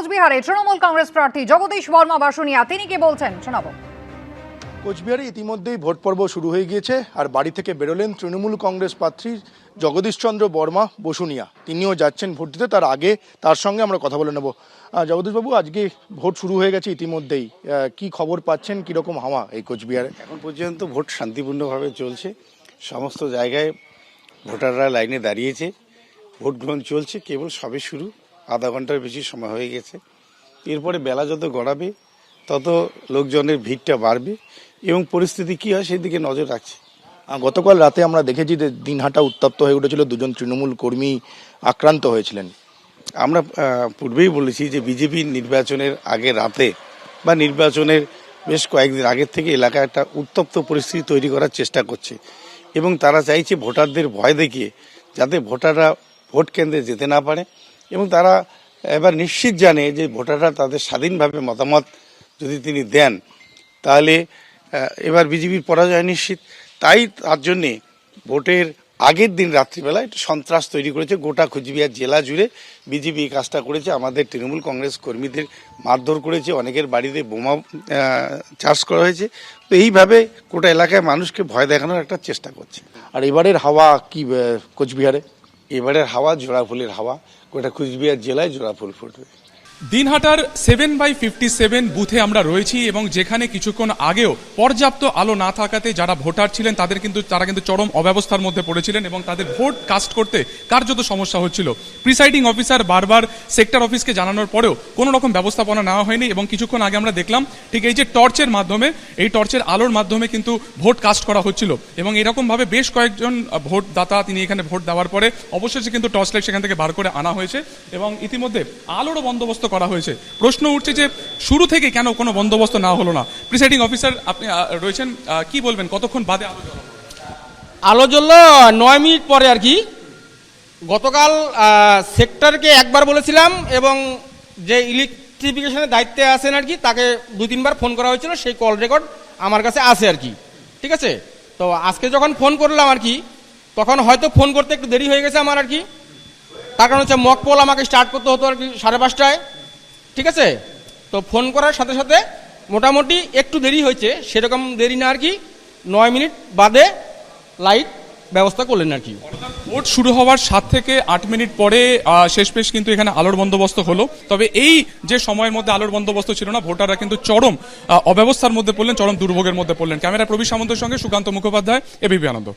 কোচবিহারে তৃণমূল কংগ্রেস প্রার্থী জগদীশ বর্মা বাসুনিয়া তিনি কি বলছেন? শোনাবো। কোচবিহারে ইতিমধ্যেই ভোট পর্ব শুরু হয়ে গিয়েছে আর বাড়ি থেকে বেরোলেন তৃণমূল কংগ্রেস প্রার্থী জগদীশচন্দ্র বর্মা বসুনিয়া। তিনিও যাচ্ছেন ভোট দিতে তার আগে তার সঙ্গে আমরা কথা বলে নেব। জগদীশবাবু আজকে ভোট শুরু হয়ে গেছে ইতিমধ্যেই। আহ, কি খবর পাচ্ছেন? কীরকম হাওয়া এই কোচবিহারে? এখন পর্যন্ত ভোট শান্তিপূর্ণভাবে চলছে। সমস্ত জায়গায় ভোটাররা লাইনে দাঁড়িয়েছে। ভোট গ্রহণ চলছে কেবল সবে শুরু। আধা ঘণ্টার বেশি সময় হয়ে গেছে। এরপরে বেলা যত গড়াবে, তত লোকজনের ভিড়টা বাড়বে এবং পরিস্থিতি কী হয় সেই দিকে নজর রাখছে। গতকাল রাতে আমরা দেখেছি যে দিনহাটা উত্তপ্ত হয়ে উঠেছিল, দুজন তৃণমূল কর্মী আক্রান্ত হয়েছিলেন। আমরা পূর্বেই বলেছি যে বিজেপি নির্বাচনের আগে রাতে বা নির্বাচনের বেশ কয়েকদিন আগের থেকে এলাকায় একটা উত্তপ্ত পরিস্থিতি তৈরি করার চেষ্টা করছে এবং তারা চাইছে ভোটারদের ভয় দেখিয়ে যাতে ভোটাররা ভোট কেন্দ্রে যেতে না পারে। এবং তারা এবার নিশ্চিত জানে যে ভোটাররা তাদের স্বাধীনভাবে মতামত যদি তিনি দেন, তাহলে এবার বিজেপির পরাজয় নিশ্চিত। তাই তার জন্যে ভোটের আগের দিন রাত্রিবেলা একটু সন্ত্রাস তৈরি করেছে গোটা কুচবিহার জেলা জুড়ে। বিজেপি এই কাজটা করেছে, আমাদের তৃণমূল কংগ্রেস কর্মীদের মারধর করেছে, অনেকের বাড়িতে বোমা চার্জ করা হয়েছে। তো এইভাবে গোটা এলাকায় মানুষকে ভয় দেখানোর একটা চেষ্টা করছে। আর এবারের হাওয়া কি কোচবিহারে? এবারের হাওয়া জোড়া ফুলের হাওয়া গোটা কুচবিহার জেলায় জোড়া ফুল ফুটবে। দিনহাটার সেভেন বাই ফিফটি সেভেন বুথে আমরা রয়েছি এবং যেখানে কিছুক্ষণ আগেও পর্যাপ্ত আলো না থাকাতে যারা ভোটার ছিলেন, তাদের কিন্তু, তারা কিন্তু চরম অব্যবস্থার মধ্যে পড়েছিলেন এবং তাদের ভোট কাস্ট করতে কার্যত সমস্যা হচ্ছিল। প্রিসাইডিং অফিসার বারবার সেক্টর অফিসকে জানানোর পরেও কোনো রকম ব্যবস্থাপনা নেওয়া হয়নি এবং কিছুক্ষণ আগে আমরা দেখলাম ঠিক এই যে টর্চের মাধ্যমে, এই টর্চের আলোর মাধ্যমে কিন্তু ভোট কাস্ট করা হচ্ছিল এবং এরকমভাবে বেশ কয়েকজন ভোটদাতা তিনি এখানে ভোট দেওয়ার পরে অবশেষে কিন্তু টর্চ লাইট সেখান থেকে বার করে আনা হয়েছে এবং ইতিমধ্যে আলোরও বন্দোবস্ত করা হয়েছে। প্রশ্ন উঠছে যে শুরু থেকে কেন কোনো বন্দোবস্ত না হলো না? প্রিসাইডিং অফিসার আপনি রয়েছেন কি বলবেন? কতক্ষণ বাদে আলো আলো জ্বললো নয় মিনিট পরে আর কি। গতকাল সেক্টরকে একবার বলেছিলাম এবং যে ইলেকট্রিফিকেশনের দায়িত্বে আছেন আর কি, তাকে দুই তিনবার ফোন করা হয়েছিল, সেই কল রেকর্ড আমার কাছে আছে আর কি। ঠিক আছে? তো আজকে যখন ফোন করলাম আর কি, তখন হয়তো ফোন করতে একটু দেরি হয়ে গেছে আমার আর কি। তার কারণ হচ্ছে মক পোল আমাকে স্টার্ট করতে হতো আর কি সাড়ে পাঁচটায়। ঠিক আছে? তো ফোন করার সাথে সাথে মোটামুটি একটু দেরি হয়েছে, সেরকম দেরি না আর কি, নয় মিনিট বাদে লাইট ব্যবস্থা করলেন আর কি। ভোট শুরু হওয়ার সাত থেকে আট মিনিট পরে শেষ পেশ কিন্তু এখানে আলোর বন্দোবস্ত হলো। তবে এই যে সময়ের মধ্যে আলোর বন্দোবস্ত ছিল না, ভোটাররা কিন্তু চরম অব্যবস্থার মধ্যে পড়লেন, চরম দুর্ভোগের মধ্যে পড়লেন। ক্যামেরা প্রবীর সামন্তের সঙ্গে সুকান্ত মুখোপাধ্যায় এবিপি আনন্দ।